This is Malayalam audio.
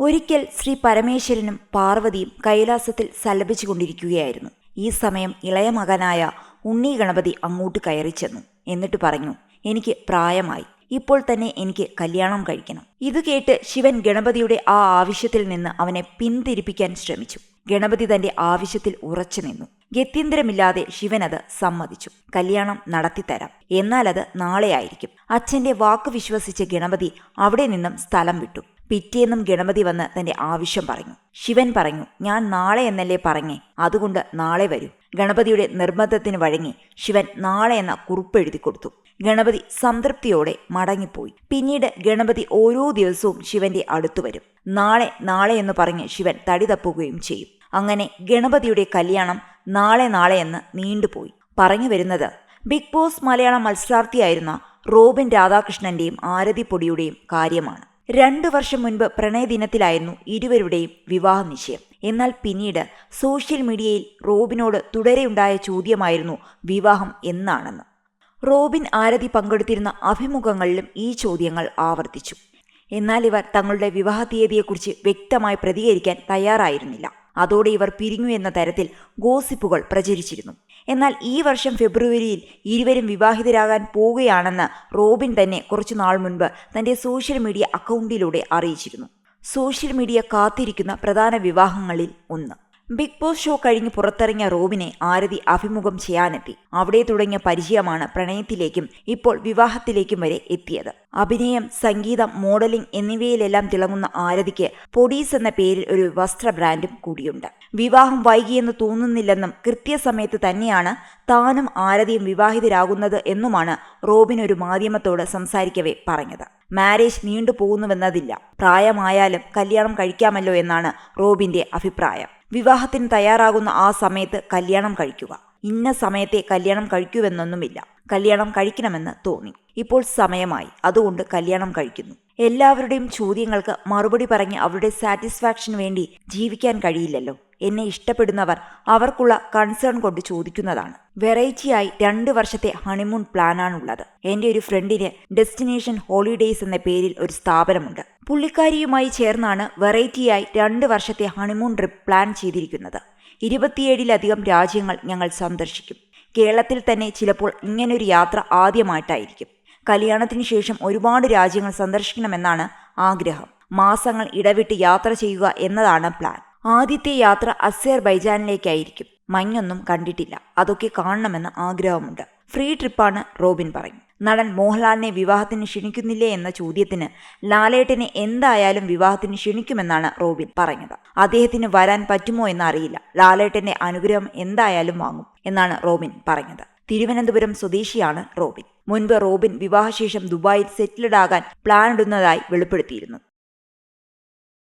ഒരിക്കൽ ശ്രീ പരമേശ്വരനും പാർവതിയും കൈലാസത്തിൽ സലപിച്ചുകൊണ്ടിരിക്കുകയായിരുന്നു ഈ സമയം ഇളയ മകനായ ഉണ്ണി ഗണപതി അങ്ങോട്ട് കയറി ചെന്നു. എന്നിട്ട് പറഞ്ഞു എനിക്ക് പ്രായമായി. ഇപ്പോൾ തന്നെ എനിക്ക് കല്യാണം കഴിക്കണം. ഇത് കേട്ട് ശിവൻ ഗണപതിയുടെ ആ ആവശ്യത്തിൽ നിന്ന് അവനെ പിന്തിരിപ്പിക്കാൻ ശ്രമിച്ചു. ഗണപതി തന്റെ ആവശ്യത്തിൽ ഉറച്ചു നിന്നു. ഗത്യന്തരമില്ലാതെ ശിവൻ അത് സമ്മതിച്ചു. കല്യാണം നടത്തിത്തരാം. എന്നാൽ അത് നാളെയായിരിക്കും അച്ഛന്റെ വാക്ക് വിശ്വസിച്ച ഗണപതി അവിടെ നിന്നും സ്ഥലം വിട്ടു. പിറ്റേന്നും ഗണപതി വന്ന് തന്റെ ആവശ്യം പറഞ്ഞു. ശിവൻ പറഞ്ഞു ഞാൻ നാളെ എന്നല്ലേ പറഞ്ഞേ? അതുകൊണ്ട് നാളെ വരൂ. ഗണപതിയുടെ നിർബന്ധത്തിന് വഴങ്ങി ശിവൻ നാളെ എന്ന കുറിപ്പ് എഴുതി കൊടുത്തു. ഗണപതി സംതൃപ്തിയോടെ മടങ്ങിപ്പോയി. പിന്നീട് ഗണപതി ഓരോ ദിവസവും ശിവന്റെ അടുത്തു വരും. നാളെ നാളെ എന്ന് പറഞ്ഞ് ശിവൻ തടി തപ്പുകയും ചെയ്യും. അങ്ങനെ ഗണപതിയുടെ കല്യാണം നാളെ നാളെ എന്ന് നീണ്ടുപോയി. പറഞ്ഞു വരുന്നത് ബിഗ് ബോസ് മലയാളം മത്സരാർത്ഥിയായിരുന്ന റോബിൻ രാധാകൃഷ്ണന്റെയും ആരതിപ്പൊടിയുടെയും കാര്യമാണ്. രണ്ടു വർഷം മുൻപ് പ്രണയദിനത്തിലായിരുന്നു ഇരുവരുടെയും വിവാഹ നിശ്ചയം എന്നാൽ പിന്നീട് സോഷ്യൽ മീഡിയയിൽ റോബിനോട് തുടരെയുണ്ടായ ചോദ്യമായിരുന്നു വിവാഹം എന്നാണെന്ന്. റോബിൻ ആരതി പങ്കെടുത്തിരുന്ന അഭിമുഖങ്ങളിലും ഈ ചോദ്യങ്ങൾ ആവർത്തിച്ചു. എന്നാൽ ഇവർ തങ്ങളുടെ വിവാഹ തീയതിയെക്കുറിച്ച് വ്യക്തമായി പ്രതികരിക്കാൻ തയ്യാറായിരുന്നില്ല. അതോടെ ഇവർ പിരിഞ്ഞു എന്ന തരത്തിൽ ഗോസിപ്പുകൾ പ്രചരിച്ചിരുന്നു. എന്നാൽ ഈ വർഷം ഫെബ്രുവരിയിൽ ഇരുവരും വിവാഹിതരാകാൻ പോവുകയാണെന്ന് റോബിൻ തന്നെ കുറച്ചു നാൾ മുൻപ് തന്റെ സോഷ്യൽ മീഡിയ അക്കൗണ്ടിലൂടെ അറിയിച്ചിരുന്നു. സോഷ്യൽ മീഡിയ കാത്തിരിക്കുന്ന പ്രധാന വിവാഹങ്ങളിൽ ഒന്ന്. ബിഗ് ബോസ് ഷോ കഴിഞ്ഞ് പുറത്തിറങ്ങിയ റോബിനെ ആരതി അഭിമുഖം ചെയ്യാനെത്തി. അവിടെ തുടങ്ങിയ പരിചയമാണ് പ്രണയത്തിലേക്കും ഇപ്പോൾ വിവാഹത്തിലേക്കും വരെ എത്തിയത്. അഭിനയം സംഗീതം മോഡലിംഗ് എന്നിവയിലെല്ലാം തിളങ്ങുന്ന ആരതിക്ക് പൊടീസ് എന്ന പേരിൽ ഒരു വസ്ത്ര ബ്രാൻഡും കൂടിയുണ്ട്. വിവാഹം വൈകിയെന്ന് തോന്നുന്നില്ലെന്നും കൃത്യസമയത്ത് തന്നെയാണ് താനും ആരതിയും വിവാഹിതരാകുന്നത് എന്നുമാണ് റോബിൻ ഒരു മാധ്യമത്തോട് സംസാരിക്കവേ പറഞ്ഞത്. മാരേജ് നീണ്ടു പോകുന്നുവെന്നതില്ല പ്രായമായാലും കല്യാണം കഴിക്കാമല്ലോ എന്നാണ് റോബിന്റെ അഭിപ്രായം. വിവാഹത്തിന് തയ്യാറാകുന്ന ആ സമയത്ത് കല്യാണം കഴിക്കുക. ഇന്ന സമയത്തെ കല്യാണം കഴിക്കുവെന്നൊന്നുമില്ല. കല്യാണം കഴിക്കണമെന്ന് തോന്നി. ഇപ്പോൾ സമയമായി. അതുകൊണ്ട് കല്യാണം കഴിക്കുന്നു. എല്ലാവരുടെയും ചോദ്യങ്ങൾക്ക് മറുപടി പറഞ്ഞ് അവരുടെ സാറ്റിസ്ഫാക്ഷന് വേണ്ടി ജീവിക്കാൻ കഴിയില്ലല്ലോ. എന്നെ ഇഷ്ടപ്പെടുന്നവർ അവർക്കുള്ള കൺസേൺ കൊണ്ട് ചോദിക്കുന്നതാണ്. വെറൈറ്റിയായി രണ്ട് വർഷത്തെ ഹണിമൂൺ പ്ലാനാണുള്ളത് എന്റെ ഒരു ഫ്രണ്ടിന് ഡെസ്റ്റിനേഷൻ ഹോളിഡേയ്സ് എന്ന പേരിൽ ഒരു സ്ഥാപനമുണ്ട്. പുള്ളിക്കാരിയുമായി ചേർന്നാണ് വെറൈറ്റിയായി രണ്ട് വർഷത്തെ ഹണിമൂൺ ട്രിപ്പ് പ്ലാൻ ചെയ്തിരിക്കുന്നത്. ഇരുപത്തിയേഴിലധികം രാജ്യങ്ങൾ ഞങ്ങൾ സന്ദർശിക്കും. കേരളത്തിൽ തന്നെ ചിലപ്പോൾ ഇങ്ങനൊരു യാത്ര ആദ്യമായിട്ടായിരിക്കും. കല്യാണത്തിന് ശേഷം ഒരുപാട് രാജ്യങ്ങൾ സന്ദർശിക്കണമെന്നാണ് ആഗ്രഹം. മാസങ്ങൾ ഇടവിട്ട് യാത്ര ചെയ്യുക എന്നതാണ് പ്ലാൻ ആദ്യത്തെ യാത്ര അസേർ ബൈജാനിലേക്കായിരിക്കും മഞ്ഞൊന്നും കണ്ടിട്ടില്ല. അതൊക്കെ കാണണമെന്ന് ആഗ്രഹമുണ്ട്. ഫ്രീ ട്രിപ്പാണ് റോബിൻ പറഞ്ഞു നടൻ മോഹൻലാലിനെ വിവാഹത്തിന് ക്ഷണിക്കുന്നില്ലേ എന്ന ചോദ്യത്തിന് ലാലേട്ടനെ എന്തായാലും വിവാഹത്തിന് ക്ഷണിക്കുമെന്നാണ് റോബിൻ പറഞ്ഞത് അദ്ദേഹത്തിന് വരാൻ പറ്റുമോ എന്നറിയില്ല. ലാലേട്ടന്റെ അനുഗ്രഹം എന്തായാലും വാങ്ങും എന്നാണ് റോബിൻ പറഞ്ഞത് തിരുവനന്തപുരം സ്വദേശിയാണ് റോബിൻ. മുൻപ് റോബിൻ വിവാഹശേഷം ദുബായിൽ സെറ്റിൽഡ് ആകാൻ പ്ലാൻ ഇടുന്നതായി വെളിപ്പെടുത്തിയിരുന്നു.